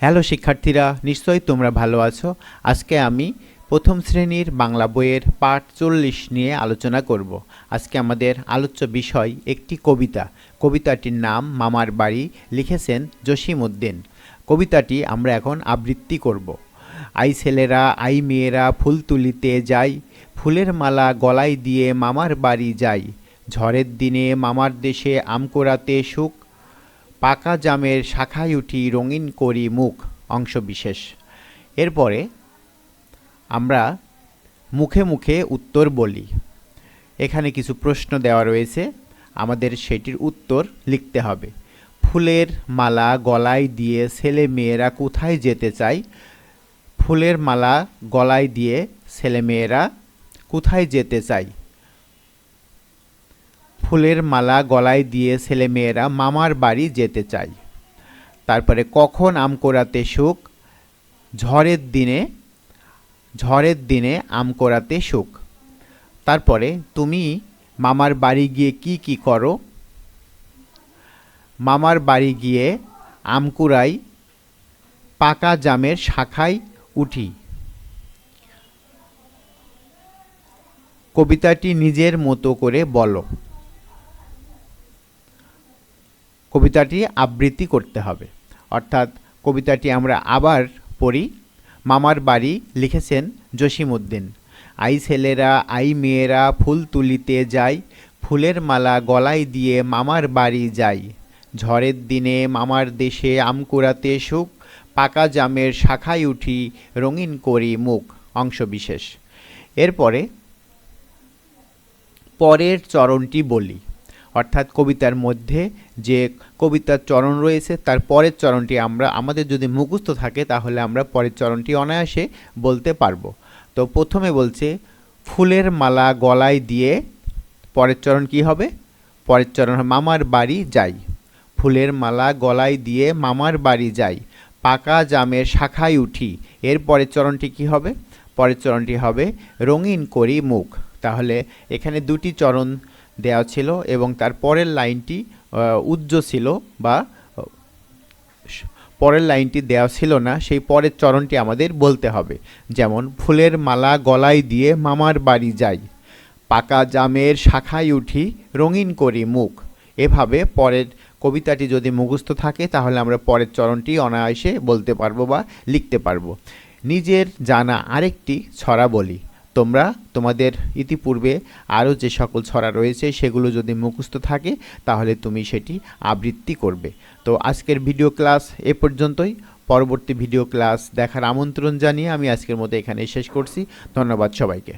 Hello শিক্ষার্থীরা, নিশ্চয়ই তোমরা ভালো আছো। আজকে আমি প্রথম শ্রেণির বাংলা বইয়ের পাঠ চল্লিশ নিয়ে আলোচনা করব। আজকে আমাদের আলোচ্য বিষয় একটি কবিতা। কবিতাটির নাম মামার বাড়ি লিখেছেন জসিম উদ্দিন। কবিতাটি আমরা এখন আবৃত্তি করব। আই ছেলেরা, আই মেয়েরা, ফুল তুলিতে যাই, ফুলের মালা গলায় দিয়ে মামার বাড়ি যাই। ঝড়ের দিনে মামার দেশে আম কোড়াতে সুখ পাকা জামের শাখায় উঠি রঙিন করি মুখ, অংশবিশেষ। এরপরে আমরা মুখে মুখে উত্তর বলি। এখানে কিছু প্রশ্ন দেওয়া রয়েছে। আমাদের সেটির উত্তর লিখতে হবে। ফুলের মালা গলায় দিয়ে ছেলে মেয়েরা কোথায় যেতে চায়? ফুলের মালা গলায় দিয়ে ছেলে মেয়েরা কোথায় যেতে চায়? ফুলের মালা গলায় দিয়ে ছেলেমেয়েরা মামার বাড়ি যেতে চায়। তারপরে কখন আম কোড়াতে সুখ? ঝড়ের দিনে ঝড়ের দিনে আম কোড়াতে সুখ। তারপরে তুমি মামার বাড়ি গিয়ে কি কি করো? মামার বাড়ি গিয়ে আম কুড়াই পাকা জামের শাখায় উঠি। কবিতাটি নিজের মতো করে বলো। কবিতাটি আবৃত্তি করতে হবে। অর্থাৎ কবিতাটি আমরা আবার পড়ি। মামার বাড়ি লিখেছেন জসিম উদ্দিন আই ছেলেরা, আই মেয়েরা, ফুল তুলিতে যায় ফুলের মালা গলায় দিয়ে মামার বাড়ি যাই। ঝড়ের দিনে মামার দেশে আম কুড়াতে সুখ, পাকা জামের শাখায় উঠি, রঙিন করি মুখ। অংশবিশেষ। এরপরে পরের চরণটি বলি। অর্থাৎ কবিতার মধ্যে যে কবিতার চরণ রয়েছে, তার পরের চরণটি আমরা, আমাদের যদি মুখস্থ থাকে, তাহলে আমরা পরের চরণটি অনায়াসে বলতে পারব। তো প্রথমে বলছে, ফুলের মালা গলায় দিয়ে পরের চরণ কি হবে? পরের চরণ, মামার বাড়ি যাই। ফুলের মালা গলায় দিয়ে মামার বাড়ি যাই। পাকা জামের শাখায় উঠি। এর পরের চরণটি কি হবে? পরের চরণটি হবে রঙিন করি মুখ। তাহলে এখানে দুটি চরণ দেওয়া ছিল এবং তার পরের লাইনটি উজ্জ ছিল বা, পরের লাইনটি দেওয়া ছিল না, সেই পরের চরণটি আমাদের বলতে হবে। যেমন, ফুলের মালা গলায় দিয়ে মামার বাড়ি যাই, পাকা জামের শাখায় উঠি রঙিন করি মুখ। এভাবে পরের কবিতাটি যদি মুখস্থ থাকে, তাহলে আমরা পরের চরণটি অনায়াসে বলতে পারব বা লিখতে পারব। নিজের জানা আরেকটি ছড়া বলি। তোমরা তোমাদের ইতিপূর্বে আরও যে সকল ছড়া রয়েছে সেগুলো যদি মুখস্থ থাকে, তাহলে তুমি সেটি আবৃত্তি করবে। তো আজকের ভিডিও ক্লাস এ পর্যন্তই। পরবর্তী ভিডিও ক্লাস দেখার আমন্ত্রণ জানিয়ে আমি আজকের মতো এখানে শেষ করছি। ধন্যবাদ সবাইকে।